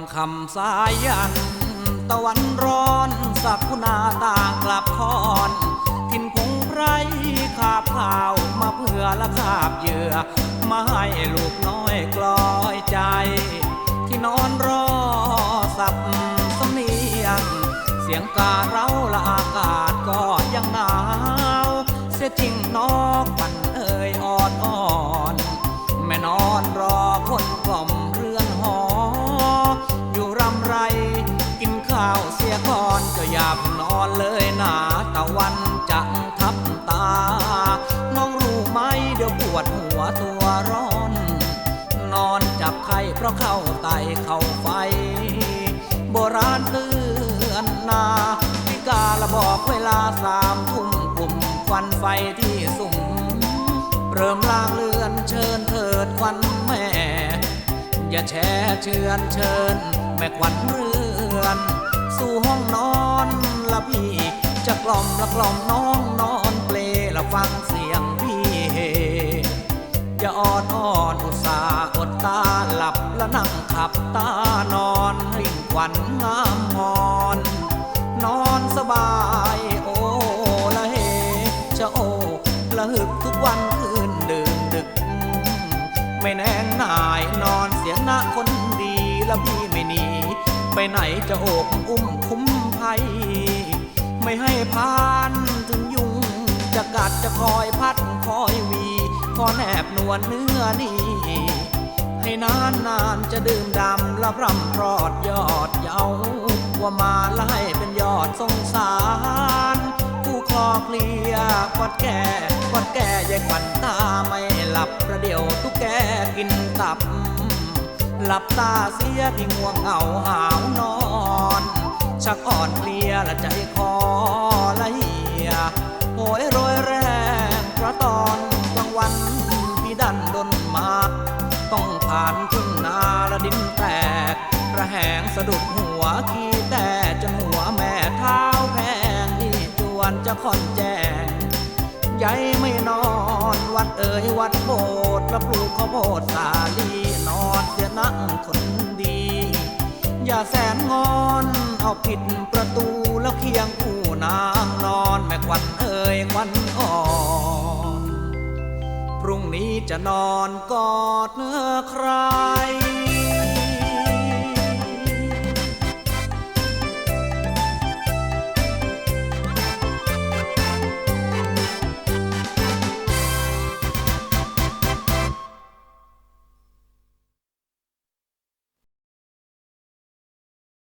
ำคำสายัน ตะวันร้อนสักคุณาต่างกลับคอนทินพงไพรขาบข่าวมาเพื่อละคาบเหยื่อ มาให้ลูกน้อยกลอยใจ ที่นอนรอสับสำเนียง เสียงกาเราละอากาศก็ยังหนาว เสียจริงนอก ข้าวเสียก่อนก็อยาเพิ่งนอนเลยนะตะวันจะทับตา น้องรู้ไหมเดี๋ยวปวดหัวตัวร้อน นอนจับไข้เพราะเข้าไตเข้าไฟ โบราณเตือนนาพิกาละบอกเวลาสามทุ่มกลุ่มควันไฟที่สุ่ม เริ่มลางเลือนเชิญเถิดควันแม่ อย่าแช่เชือนเชิญแม่ควันเรือน สู่ห้องนอนละพี่ จะกล่อมละกล่อมน้องนอนเปลละฟังเสียงพี่เฮอย่าอ่อนอ่อนอุตส่าห์อดตาหลับและนั่งขับตานอนริ่งขวัญงามงอน นอนสบายโอ้ละเฮจะโอ้ละหึกทุกวันคืนดื่นดึก ไม่แน่นายนอนเสียงหน้าคนดีล้วพี่ไม่หนี ไปไหนจะโอบอุ้มคุ้มภัย ไม่ให้พานถึงยุง จะกัดจะคอยพัดคอยวีขอแนบนวลเนื้อนี่ให้นานนานจะดื่มดำและรำรอดยอดเยาว่ามาไล่เป็นยอดสงสารผู้คลอเคลียกอดแก่กอดแก่ยายขวัญตาไม่หลับประเดี๋ยวตุ๊กแกกินตับ หลับตาเสียที่ง่วงเหงาหาวนอน ชักอ่อนเพลียและใจคอละเหียโหยโรยแรงเพราะตอนกลางวันพี่ดันดนมาต้องผ่านทุ่งนาและดินแตกระแหงสะดุดหัวขี้แต่จนหัวแม่เท้าแพงที่จวนจะค่อนแจ้งยายไม่นอนวัดเอ่ยวัดโบสถ์และปลูกข้าวโพดสาลี นั่งคนดี อย่าแสนงอนเอาผิดประตูแล้วเคียงคู่นางนอนแม่ควันเอ่ยควันอ่อนพรุ่งนี้จะนอนกอดเนื้อใคร